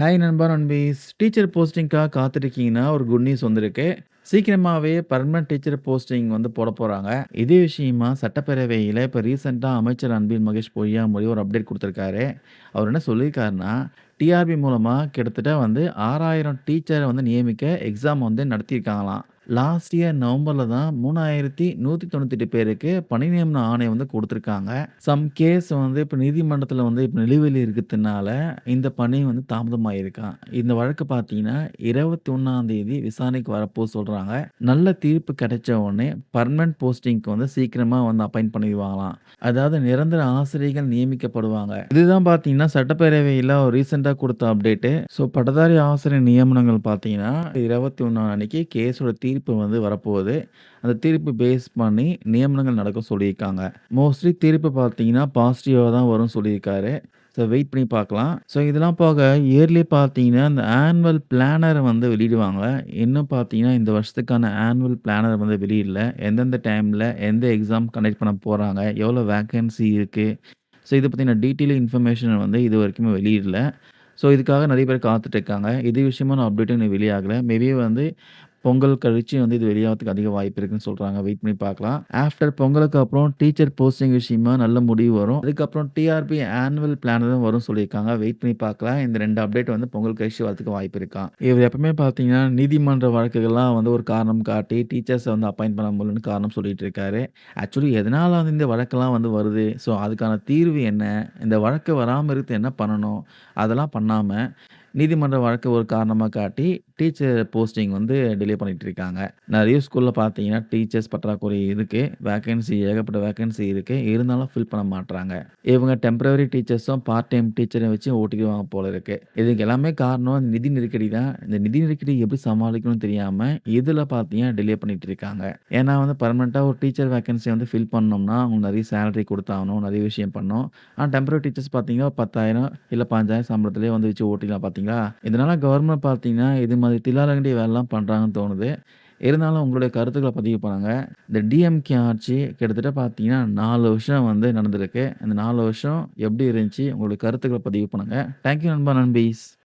Hi நண்பா நண்பீஸ் teacher போஸ்டிங்க்காக காத்திருக்கீங்கன்னா ஒரு good news வந்திருக்கு. சீக்கிரமாகவே பர்மனன்ட் டீச்சர் போஸ்டிங் வந்து போட போகிறாங்க இதே விஷயமா சட்டப்பேரவையில் இப்போ ரீசெண்டாக அமைச்சர் அன்பில் மகேஷ் பொய்யாமொழி ஒரு அப்டேட் கொடுத்துருக்காரு. அவர் என்ன சொல்லியிருக்காருன்னா டிஆர்பி மூலமாக கிட்டத்தட்ட வந்து ஆறாயிரம் டீச்சரை வந்து நியமிக்க எக்ஸாம் வந்து நடத்தியிருக்காங்களாம் லாஸ்ட் இயர் நவம்பர்ல தான் 3198 பேருக்கு பணி நியமன ஆணை வந்து கொடுத்துருக்காங்க சம் கேஸ் வந்து இப்ப நீதிமன்றத்தில் வந்து இப்ப நிலுவையில் இருக்கிறதுனால, இந்த பணி வந்து தாமதமாயிருக்காம். இந்த வழக்கு பார்த்தீங்கன்னா, 21ஆம் தேதி விசாரணைக்கு வரப்போ சொல்றாங்க. நல்ல தீர்ப்பு கிடைச்ச உடனே பெர்மனன்ட் போஸ்டிங்க்கு வந்து சீக்கிரமா வந்து அப்பாயிண்ட் பண்ணிடுவாங்களாம். அதாவது நிரந்தர ஆசிரியர்கள் நியமிக்கப்படுவாங்க. இதுதான் பார்த்தீங்கன்னா, சட்டப்பேரவையில ரீசெண்டாக கொடுத்த அப்டேட்டு. ஸோ பட்டதாரி ஆசிரியர் நியமனங்கள் பார்த்தீங்கன்னா, 21 அன்னைக்கு கேஸோட தீர்ப்பு வந்து வரப்போகுது. அந்த தீர்ப்பு பேஸ் பண்ணி நியமனங்கள் நடக்கும் சொல்லியிருக்காங்க. மோஸ்ட்லி தீர்ப்பு பார்த்தீங்கன்னா, பாசிட்டிவாக தான் வரும்னு சொல்லியிருக்காரு. ஸோ வெயிட் பண்ணி பார்க்கலாம். ஸோ இதெல்லாம் போக இயர்லி பார்த்தீங்கன்னா, இந்த ஆனுவல் பிளானரை வந்து வெளியிடுவாங்க. இன்னும் பார்த்தீங்கன்னா, இந்த வருஷத்துக்கான ஆனுவல் பிளானர் வந்து வெளியிடல. எந்தெந்த டைமில் எந்த எக்ஸாம் கண்டக்ட் பண்ண போகிறாங்க எவ்வளோ வேக்கன்சி இருக்குது ஸோ இதை பற்றின டீட்டெயில் இன்ஃபர்மேஷன் வந்து இது வரைக்குமே வெளியிடல. ஸோ இதுக்காக நிறைய பேர் காத்துட்டு இருக்காங்க. இது நான் அப்டேட்டும் இன்னும் வெளியாகல. மேபி வந்து பொங்கல் கழிச்சு வந்து இது வெளியாகிறதுக்கு அதிக வாய்ப்பு இருக்குன்னு சொல்கிறாங்க வெயிட் பண்ணி பார்க்கலாம். ஆஃப்டர் பொங்கலுக்கு அப்புறம் டீச்சர் போஸ்டிங் விஷயமா நல்ல முடிவு வரும். அதுக்கப்புறம் டிஆர்பி ஆனுவல் பிளானரும் வரும்னு சொல்லியிருக்காங்க. வெயிட் பண்ணி பார்க்கலாம். இந்த ரெண்டு அப்டேட் வந்து பொங்கல் கழிச்சு வரதுக்கு வாய்ப்பு இருக்கா இவர் எப்பவுமே பார்த்தீங்கன்னா, நீதிமன்ற வழக்குகள்லாம் வந்து ஒரு காரணம் காட்டி டீச்சர்ஸை வந்து அப்பாயிண்ட் பண்ண முடியலன்னு காரணம் சொல்லிட்டு இருக்காரு. ஆக்சுவலி எதனால் வந்து இந்த வழக்கெல்லாம் வந்து வருது? ஸோ அதுக்கான தீர்வு என்ன? இந்த வழக்கு வராமல் இருக்கிறது என்ன பண்ணணும்? அதெல்லாம் பண்ணாமல் நீதிமன்ற வழக்கு ஒரு காரணமா காட்டி, டீச்சர் போஸ்டிங் வந்து டிலே பண்ணிட்டு இருக்காங்க. நிறைய ஸ்கூல்ல பார்த்தீங்கன்னா, டீச்சர்ஸ் பற்றாக்குறை இருக்கு. வேகன்சி ஏகப்பட்ட வேக்கன்சி இருக்கு. இருந்தாலும் ஃபில் பண்ண மாட்றாங்க. இவங்க டெம்பரவரி டீச்சர்ஸும், பார்ட் டைம் டீச்சரையும் வச்சு ஓட்டிக்குவாங்க போல இருக்கு. இதுக்கு எல்லாமே காரணம் இந்த நிதி நெருக்கடி தான். இந்த நிதி நெருக்கடி எப்படி சமாளிக்கணும்னு தெரியாம, இதுல பார்த்தீங்கன்னா டிலே பண்ணிட்டு இருக்காங்க. ஏன்னா வந்து பர்மனெண்ட்டாக ஒரு டீச்சர் வேகன்சி வந்து ஃபில் பண்ணோம்னா, அவங்களுக்கு நிறைய சேலரி கொடுத்தாகணும் நிறைய விஷயம் பண்ணோம் ஆனால் டெம்பரரி டீச்சர்ஸ் பார்த்தீங்கன்னா, 10,000 இல்ல 15,000 சம்பளத்திலே வந்து வச்சு ஓட்டிக்கலாம் பார்த்தீங்களா? இதனால கவர்மெண்ட் பார்த்தீங்கன்னா, இது மாதிரி தில்லாலங்கடி வேலைலாம் பண்ணுறாங்கன்னு தோணுது. இருந்தாலும் உங்களுடைய கருத்துக்கள பதிவு பண்ணுங்க. இந்த டிஎம்கே ஆட்சி கிட்டத்தட்ட பார்த்தீங்கன்னா, 4 வருஷம் வந்து நடந்திருக்கு. இந்த 4 வருஷம் எப்படி இருந்துச்சு? உங்களுடைய கருத்துக்கள பதிவு பண்ணுங்க. தேங்க் யூ நண்பா, நண்பீஸ்.